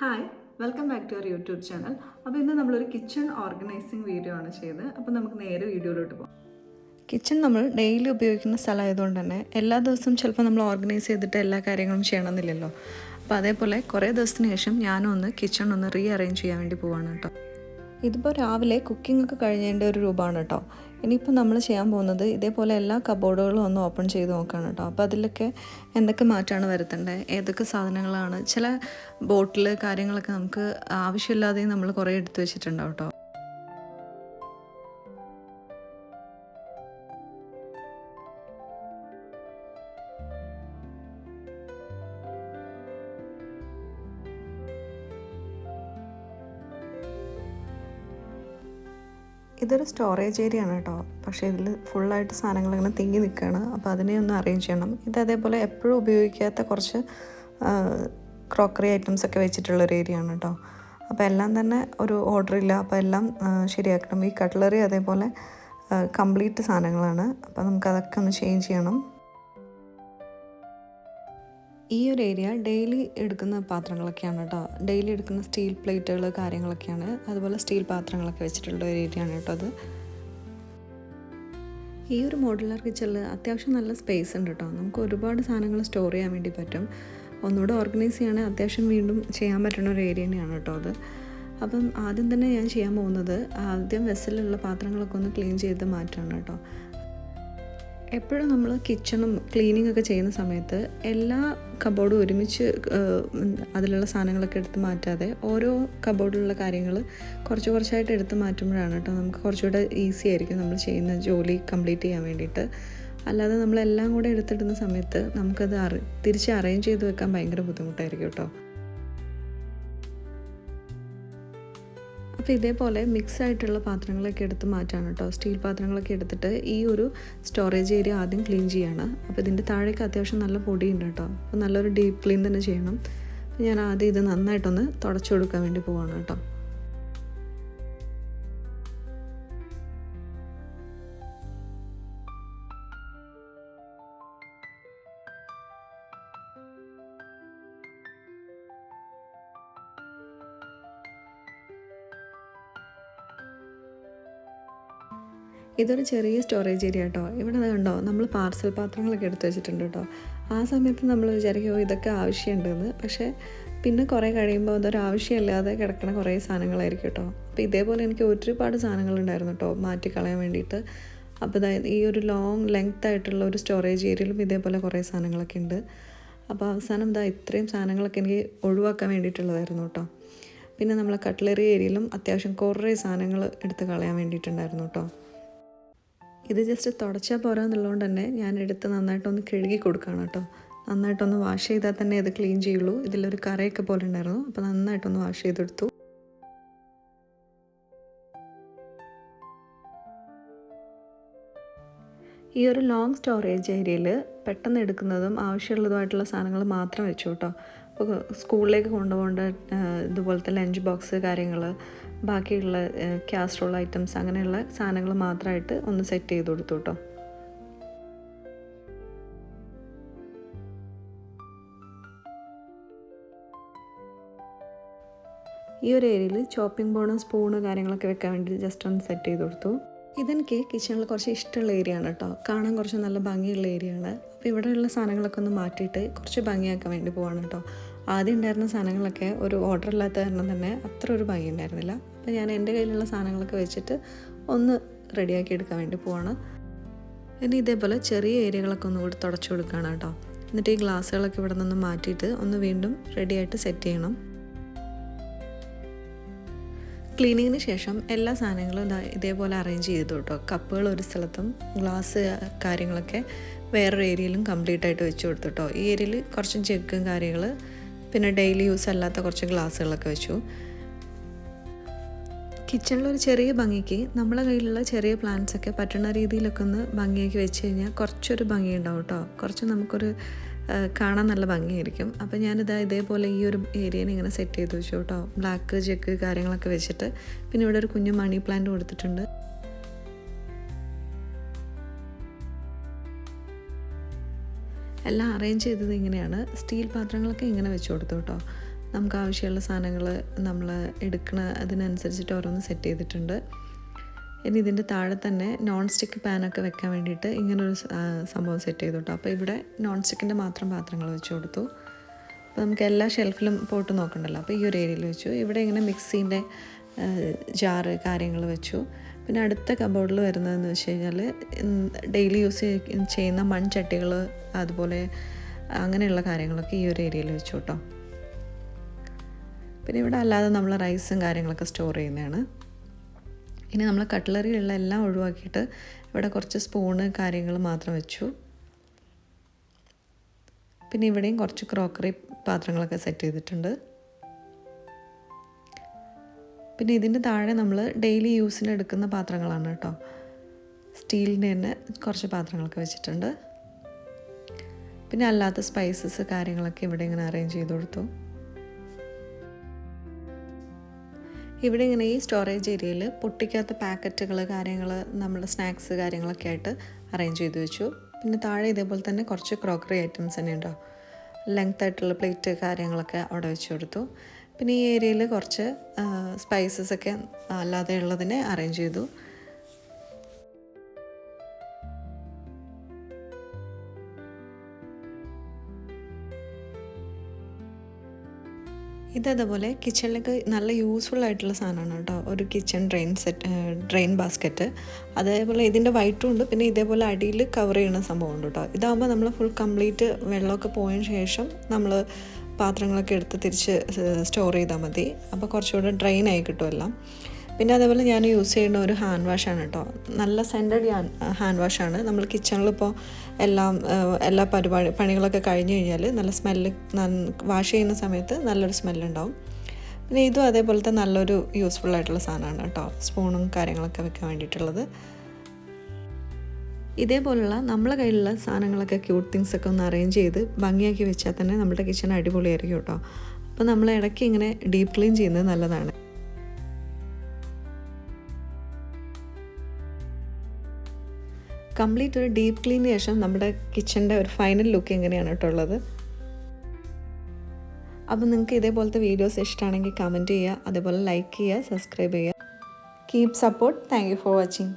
Hi welcome back to our YouTube channel അപ്പോൾ ഇന്ന് നമ്മളൊരു കിച്ചൺ ഓർഗനൈസിങ് വീഡിയോ ആണ് ചെയ്തത്. അപ്പോൾ നമുക്ക് നേരെ വീഡിയോയിലോട്ട് പോകാം. കിച്ചൺ നമ്മൾ ഡെയിലി ഉപയോഗിക്കുന്ന സ്ഥലമായതുകൊണ്ട് തന്നെ എല്ലാ ദിവസവും ചിലപ്പോൾ നമ്മൾ ഓർഗനൈസ് ചെയ്തിട്ട് എല്ലാ കാര്യങ്ങളും ചെയ്യണമെന്നില്ലല്ലോ. അപ്പോൾ അതേപോലെ കുറേ ദിവസത്തിന് ശേഷം ഞാനും ഒന്ന് കിച്ചൺ ഒന്ന് റീ അറേഞ്ച് ചെയ്യാൻ വേണ്ടി പോവാണ് കേട്ടോ. ഇതിപ്പോൾ രാവിലെ കുക്കിംഗ് ഒക്കെ കഴിഞ്ഞതിന്റെ ഒരു രൂപമാണ് കേട്ടോ. ഇനിയിപ്പോൾ നമ്മൾ ചെയ്യാൻ പോകുന്നത് ഇതേപോലെ എല്ലാ കബോർഡുകളും ഒന്ന് ഓപ്പൺ ചെയ്ത് നോക്കുകയാണ് കേട്ടോ അപ്പോൾ അതിലൊക്കെ എന്തൊക്കെ മാറ്റമാണ് വരുത്തേണ്ടത്? ഏതൊക്കെ സാധനങ്ങളാണ്? ചില ബോട്ടിൽ കാര്യങ്ങളൊക്കെ നമുക്ക് ആവശ്യമില്ലാതെയും നമ്മൾ കുറേ എടുത്തു വെച്ചിട്ടുണ്ടാവും കേട്ടോ ഇതൊരു സ്റ്റോറേജ് ഏരിയ ആണ് കേട്ടോ. പക്ഷേ ഇതിൽ ഫുള്ളായിട്ട് സാധനങ്ങൾ ഇങ്ങനെ തിങ്ങി നിൽക്കുകയാണ്. അപ്പോൾ അതിനെ ഒന്ന് അറേഞ്ച് ചെയ്യണം. ഇത് അതേപോലെ എപ്പോഴും ഉപയോഗിക്കാത്ത കുറച്ച് ക്രോക്കറി ഐറ്റംസ് ഒക്കെ വെച്ചിട്ടുള്ളൊരു ഏരിയ ആണ് കേട്ടോ. അപ്പോൾ എല്ലാം തന്നെ ഒരു ഓർഡർ ഇല്ല. അപ്പോൾ എല്ലാം ശരിയാക്കണം. ഈ കട്ട്ലറി അതേപോലെ കംപ്ലീറ്റ് സാധനങ്ങളാണ്. അപ്പോൾ നമുക്ക് അതൊക്കെ ഒന്ന് ചേഞ്ച് ചെയ്യണം. ഈ ഒരു ഏരിയ ഡെയിലി എടുക്കുന്ന പാത്രങ്ങളൊക്കെയാണ് കേട്ടോ. ഡെയിലി എടുക്കുന്ന സ്റ്റീൽ പ്ലേറ്റുകൾ കാര്യങ്ങളൊക്കെയാണ്. അതുപോലെ സ്റ്റീൽ പാത്രങ്ങളൊക്കെ വെച്ചിട്ടുള്ള ഒരു ഏരിയയാണ് കേട്ടോ അത്. ഈ ഒരു മോഡുലാർ കിച്ചണിൽ അത്യാവശ്യം നല്ല സ്പേസ് ഉണ്ട് കേട്ടോ. നമുക്ക് ഒരുപാട് സാധനങ്ങൾ സ്റ്റോർ ചെയ്യാൻ വേണ്ടി പറ്റും. ഒന്നുകൂടെ ഓർഗനൈസ് ചെയ്യുകയാണെങ്കിൽ അത്യാവശ്യം വീണ്ടും ചെയ്യാൻ പറ്റുന്ന ഒരു ഏരിയ തന്നെയാണ് കേട്ടോ അത്. അപ്പം ആദ്യം തന്നെ ഞാൻ ചെയ്യാൻ പോകുന്നത് ആദ്യം വെസലിലുള്ള പാത്രങ്ങളൊക്കെ ഒന്ന് ക്ലീൻ ചെയ്ത് മാറ്റാണ് കേട്ടോ. എപ്പോഴും നമ്മൾ കിച്ചണും ക്ലീനിങ് ഒക്കെ ചെയ്യുന്ന സമയത്ത് എല്ലാ കബോർഡും ഒരുമിച്ച് അതിലുള്ള സാധനങ്ങളൊക്കെ എടുത്ത് മാറ്റാതെ ഓരോ കബോർഡിലുള്ള കാര്യങ്ങൾ കുറച്ച് കുറച്ചായിട്ട് എടുത്ത് മാറ്റുമ്പോഴാണ് കേട്ടോ നമുക്ക് കുറച്ചുകൂടെ ഈസി ആയിരിക്കും നമ്മൾ ചെയ്യുന്ന ജോലി കംപ്ലീറ്റ് ചെയ്യാൻ വേണ്ടിയിട്ട്. അല്ലാതെ നമ്മളെല്ലാം കൂടെ എടുത്തിടുന്ന സമയത്ത് നമുക്കത് അറി തിരിച്ച് അറേഞ്ച് ചെയ്ത് വെക്കാൻ ഭയങ്കര ബുദ്ധിമുട്ടായിരിക്കും കേട്ടോ. അപ്പോൾ ഇതേപോലെ മിക്സ് ആയിട്ടുള്ള പാത്രങ്ങളൊക്കെ എടുത്ത് മാറ്റാണ് കേട്ടോ സ്റ്റീൽ പാത്രങ്ങളൊക്കെ എടുത്തിട്ട് ഈ ഒരു സ്റ്റോറേജ് ഏരിയ ആദ്യം ക്ലീൻ ചെയ്യാണ്. അപ്പോൾ ഇതിന്റെ താഴേക്ക് അത്യാവശ്യം നല്ല പൊടിയുണ്ട് കേട്ടോ അപ്പോൾ നല്ലൊരു ഡീപ്പ് ക്ലീൻ തന്നെ ചെയ്യണം. ഞാൻ ആദ്യം ഇത് നന്നായിട്ടൊന്ന് തുടച്ചു കൊടുക്കാൻ വേണ്ടി പോവാണ് കേട്ടോ ഇതൊരു ചെറിയ സ്റ്റോറേജ് ഏരിയ കേട്ടോ ഇവിടെ കണ്ടോ നമ്മൾ പാർസൽ പാത്രങ്ങളൊക്കെ എടുത്തു വെച്ചിട്ടുണ്ട് കേട്ടോ ആ സമയത്ത് നമ്മൾ വിചാരിക്കും ഇതൊക്കെ ആവശ്യമുണ്ടെന്ന്. പക്ഷേ പിന്നെ കുറേ കഴിയുമ്പോൾ അതൊരു ആവശ്യമില്ലാതെ കിടക്കണ കുറേ സാധനങ്ങളായിരിക്കും കേട്ടോ അപ്പോൾ ഇതേപോലെ എനിക്ക് ഒരുപാട് സാധനങ്ങളുണ്ടായിരുന്നു കേട്ടോ മാറ്റിക്കളയാൻ വേണ്ടിയിട്ട്. അപ്പോൾ ഈ ഒരു ലോങ് ലെങ്ത് ആയിട്ടുള്ള ഒരു സ്റ്റോറേജ് ഏരിയയിലും ഇതേപോലെ കുറേ സാധനങ്ങളൊക്കെ ഉണ്ട്. അപ്പോൾ അവസാനം ഇതാ ഇത്രയും സാധനങ്ങളൊക്കെ എനിക്ക് ഒഴിവാക്കാൻ വേണ്ടിയിട്ടുള്ളതായിരുന്നു കേട്ടോ പിന്നെ നമ്മളെ കട്ട്ലറി ഏരിയയിലും അത്യാവശ്യം കുറേ സാധനങ്ങൾ എടുത്ത് കളയാൻ വേണ്ടിയിട്ടുണ്ടായിരുന്നു കേട്ടോ ഇത് ജസ്റ്റ് തുടച്ചാൽ പോരാ എന്നുള്ളതുകൊണ്ട് തന്നെ ഞാൻ എടുത്ത് നന്നായിട്ടൊന്ന് കഴുകി കൊടുക്കുകയാണ് കേട്ടോ. നന്നായിട്ടൊന്ന് വാഷ് ചെയ്താൽ തന്നെ ഇത് ക്ലീൻ ചെയ്യുള്ളൂ. ഇതിലൊരു കറയൊക്കെ പോലെ ഉണ്ടായിരുന്നു. അപ്പോൾ നന്നായിട്ടൊന്ന് വാഷ് ചെയ്തെടുത്തു. ഈ ഒരു ലോങ് സ്റ്റോറേജ് ഏരിയയിൽ പെട്ടെന്ന് എടുക്കുന്നതും ആവശ്യമുള്ളതുമായിട്ടുള്ള സാധനങ്ങൾ മാത്രം വെച്ചു കേട്ടോ. അപ്പോൾ സ്കൂളിലേക്ക് കൊണ്ടുപോകേണ്ട ഇതുപോലത്തെ ലഞ്ച് ബോക്സ് കാര്യങ്ങൾ ബാക്കിയുള്ള കാസ്ട്രോൾ ഐറ്റംസ് അങ്ങനെയുള്ള സാധനങ്ങൾ മാത്രമായിട്ട് ഒന്ന് സെറ്റ് ചെയ്ത് കൊടുത്തു കേട്ടോ. ഈ ഒരു ഏരിയയിൽ ചോപ്പിംഗ് ബോർഡും സ്പൂണ് കാര്യങ്ങളൊക്കെ വെക്കാൻ വേണ്ടി ജസ്റ്റ് ഒന്ന് സെറ്റ് ചെയ്ത് കൊടുത്തു. ഇതെനിക്ക് കിച്ചണിൽ കുറച്ച് ഇഷ്ടമുള്ള ഏരിയ ആണ് കേട്ടോ. കാണാൻ കുറച്ച് നല്ല ഭംഗിയുള്ള ഏരിയ ആണ്. അപ്പോൾ ഇവിടെയുള്ള സാധനങ്ങളൊക്കെ ഒന്ന് മാറ്റിയിട്ട് കുറച്ച് ഭംഗിയാക്കാൻ വേണ്ടി പോവാണ് കേട്ടോ. ആദ്യം ഉണ്ടായിരുന്ന സാധനങ്ങളൊക്കെ ഒരു ഓർഡർ ഇല്ലാത്ത കാരണം തന്നെ അത്ര ഒരു ഭംഗി ഉണ്ടായിരുന്നില്ല. അപ്പോൾ ഞാൻ എന്റെ കയ്യിലുള്ള സാധനങ്ങളൊക്കെ വെച്ചിട്ട് ഒന്ന് റെഡിയാക്കി എടുക്കാൻ വേണ്ടി പോവാണ്. ഇനി ഇതേപോലെ ചെറിയ ഏരിയകളൊക്കെ ഒന്ന് കൂടി തുടച്ചു കൊടുക്കുകയാണ് കേട്ടോ. എന്നിട്ട് ഈ ഗ്ലാസ്സുകളൊക്കെ ഇവിടെ നിന്ന് മാറ്റിയിട്ട് ഒന്ന് വീണ്ടും റെഡിയായിട്ട് സെറ്റ് ചെയ്യണം. ക്ലീനിങ്ങിന് ശേഷം എല്ലാ സാധനങ്ങളും ഇതേപോലെ അറേഞ്ച് ചെയ്തു കേട്ടോ. കപ്പുകൾ ഒരു സ്ഥലത്തും ഗ്ലാസ് കാര്യങ്ങളൊക്കെ വേറൊരു ഏരിയയിലും കംപ്ലീറ്റ് ആയിട്ട് വെച്ച് കൊടുത്തു കേട്ടോ. ഈ ഏരിയയിൽ കുറച്ച് ജഗ്ഗും കാര്യങ്ങൾ പിന്നെ ഡെയിലി യൂസ് അല്ലാത്ത കുറച്ച് ഗ്ലാസ്സുകളൊക്കെ വെച്ചു. കിച്ചണിലൊരു ചെറിയ ഭംഗിക്ക് നമ്മളെ കയ്യിലുള്ള ചെറിയ പ്ലാന്റ്സ് ഒക്കെ പറ്റുന്ന രീതിയിലൊക്കെ ഒന്ന് ഭംഗിയാക്കി വെച്ച് കഴിഞ്ഞാൽ കുറച്ചൊരു ഭംഗി ഉണ്ടാവും കേട്ടോ കുറച്ച് നമുക്കൊരു കാണാൻ നല്ല ഭംഗിയായിരിക്കും. അപ്പോൾ ഞാനിതാ ഇതേപോലെ ഈ ഒരു ഏരിയനെ ഇങ്ങനെ സെറ്റ് ചെയ്ത് വെച്ചു കേട്ടോ ബ്ലാക്ക് ചെക്ക് കാര്യങ്ങളൊക്കെ വെച്ചിട്ട്. പിന്നെ ഇവിടെ ഒരു കുഞ്ഞു മണി പ്ലാന്റ് കൊടുത്തിട്ടുണ്ട്. എല്ലാം അറേഞ്ച് ചെയ്തത് ഇങ്ങനെയാണ്. സ്റ്റീൽ പാത്രങ്ങളൊക്കെ ഇങ്ങനെ വെച്ച് കൊടുത്തു കേട്ടോ. നമുക്ക് ആവശ്യമുള്ള സാധനങ്ങൾ നമ്മൾ എടുക്കണ അതിനനുസരിച്ചിട്ട് ഓരോന്ന് സെറ്റ് ചെയ്തിട്ടുണ്ട്. ഇനി ഇതിന്റെ താഴെ തന്നെ നോൺ സ്റ്റിക്ക് പാനൊക്കെ വെക്കാൻ വേണ്ടിയിട്ട് ഇങ്ങനൊരു സംഭവം സെറ്റ് ചെയ്തു കേട്ടോ. അപ്പോൾ ഇവിടെ നോൺ സ്റ്റിക്കിന്റെ മാത്രം പാത്രങ്ങൾ വെച്ച് കൊടുത്തു. അപ്പോൾ നമുക്ക് എല്ലാ ഷെൽഫിലും പോട്ട് നോക്കണ്ടല്ലോ. അപ്പോൾ ഈ ഒരു ഏരിയയിൽ വെച്ചു. ഇവിടെ ഇങ്ങനെ മിക്സീന്റെ ജാറ് കാര്യങ്ങൾ വെച്ചു. പിന്നെ അടുത്ത കബോർഡിൽ വരുന്നതെന്ന് വെച്ച് കഴിഞ്ഞാൽ ഡെയിലി യൂസ് ചെയ്യുന്ന മൺചട്ടികൾ അതുപോലെ അങ്ങനെയുള്ള കാര്യങ്ങളൊക്കെ ഈ ഒരു ഏരിയയിൽ വെച്ചു കേട്ടോ പിന്നെ ഇവിടെ അല്ലാതെ നമ്മൾ റൈസും കാര്യങ്ങളൊക്കെ സ്റ്റോർ ചെയ്യുന്നതാണ്. ഇനി നമ്മൾ കട്ട്ലറിയുള്ള എല്ലാം ഒഴിവാക്കിയിട്ട് ഇവിടെ കുറച്ച് സ്പൂണ് കാര്യങ്ങൾ മാത്രം വെച്ചു. പിന്നെ ഇവിടെയും കുറച്ച് ക്രോക്കറി പാത്രങ്ങളൊക്കെ സെറ്റ് ചെയ്തിട്ടുണ്ട്. പിന്നെ ഇതിന്റെ താഴെ നമ്മൾ ഡെയിലി യൂസിന് എടുക്കുന്ന പാത്രങ്ങളാണ് കേട്ടോ. സ്റ്റീലിന്റെ തന്നെ കുറച്ച് പാത്രങ്ങളൊക്കെ വെച്ചിട്ടുണ്ട്. പിന്നെ അല്ലാത്ത സ്പൈസസ് കാര്യങ്ങളൊക്കെ ഇവിടെ ഇങ്ങനെ അറേഞ്ച് ചെയ്ത് കൊടുത്തു. ഇവിടെ ഇങ്ങനെ ഈ സ്റ്റോറേജ് ഏരിയയിൽ പൊട്ടിക്കാത്ത പാക്കറ്റുകൾ കാര്യങ്ങൾ നമ്മുടെ സ്നാക്സ് കാര്യങ്ങളൊക്കെ ആയിട്ട് അറേഞ്ച് ചെയ്ത് വെച്ചു. പിന്നെ താഴെ ഇതേപോലെ തന്നെ കുറച്ച് ക്രോക്കറി ഐറ്റംസ് തന്നെ ഉണ്ടോ. ലെങ്ത് ആയിട്ടുള്ള പ്ലേറ്റ് കാര്യങ്ങളൊക്കെ അവിടെ വെച്ച് കൊടുത്തു. പിന്നെ ഈ ഏരിയയിൽ കുറച്ച് സ്പൈസസ് ഒക്കെ അല്ലാതെ ഉള്ളതിനെ അറേഞ്ച് ചെയ്തു. ഇതേപോലെ കിച്ചണിലേക്ക് നല്ല യൂസ്ഫുൾ ആയിട്ടുള്ള സാധനമാണ് കേട്ടോ. ഒരു kitchen drain set drain basket അതേപോലെ ഇതിന്റെ വൈറ്റും ഉണ്ട്. പിന്നെ ഇതേപോലെ അടിയിൽ കവർ ചെയ്യുന്ന സംഭവം ഉണ്ട് കേട്ടോ. ഇതാകുമ്പോൾ നമ്മൾ ഫുൾ കംപ്ലീറ്റ് വെള്ളമൊക്കെ പോയതിന് ശേഷം നമ്മൾ പാത്രങ്ങളൊക്കെ എടുത്ത് തിരിച്ച് സ്റ്റോർ ചെയ്താൽ മതി. അപ്പോൾ കുറച്ചുകൂടെ ഡ്രെയിൻ ആയി കിട്ടുമല്ല പിന്നെ അതേപോലെ ഞാൻ യൂസ് ചെയ്യുന്ന ഒരു ഹാൻഡ് വാഷാണ് കേട്ടോ നല്ല സെന്റഡ് ഹാൻഡ് വാഷാണ് നമ്മൾ കിച്ചണിലിപ്പോൾ എല്ലാം എല്ലാ പരിപാടി പണികളൊക്കെ കഴിഞ്ഞ് കഴിഞ്ഞാൽ നല്ല സ്മെല്ല് വാഷ് ചെയ്യുന്ന സമയത്ത് നല്ലൊരു സ്മെല്ലുണ്ടാവും പിന്നെ ഇതും അതേപോലത്തെ നല്ലൊരു യൂസ്ഫുൾ ആയിട്ടുള്ള സാധനമാണ് കേട്ടോ സ്പൂണും കാര്യങ്ങളൊക്കെ വെക്കാൻ വേണ്ടിയിട്ടുള്ളത്. ഇതേപോലുള്ള നമ്മളെ കയ്യിലുള്ള സാധനങ്ങളൊക്കെ ക്യൂട്ട് തിങ്സ് ഒക്കെ ഒന്ന് അറേഞ്ച് ചെയ്ത് ഭംഗിയാക്കി വെച്ചാൽ തന്നെ നമ്മുടെ കിച്ചൺ അടിപൊളിയായിരിക്കും കേട്ടോ. അപ്പോൾ നമ്മൾ ഇടയ്ക്ക് ഇങ്ങനെ ഡീപ്പ് ക്ലീൻ ചെയ്യുന്നത് നല്ലതാണ്. കംപ്ലീറ്റ് ഒരു ഡീപ് ക്ലീനിന് ശേഷം നമ്മുടെ കിച്ചന്റെ ഒരു ഫൈനൽ ലുക്ക് എങ്ങനെയാണ് കേട്ടോ ഉള്ളത്? അപ്പോൾ നിങ്ങൾക്ക് ഇതേപോലത്തെ വീഡിയോസ് ഇഷ്ടമാണെങ്കിൽ കമന്റ് ചെയ്യുക അതേപോലെ ലൈക്ക് ചെയ്യുക സബ്സ്ക്രൈബ് ചെയ്യുക. Keep support thank for watching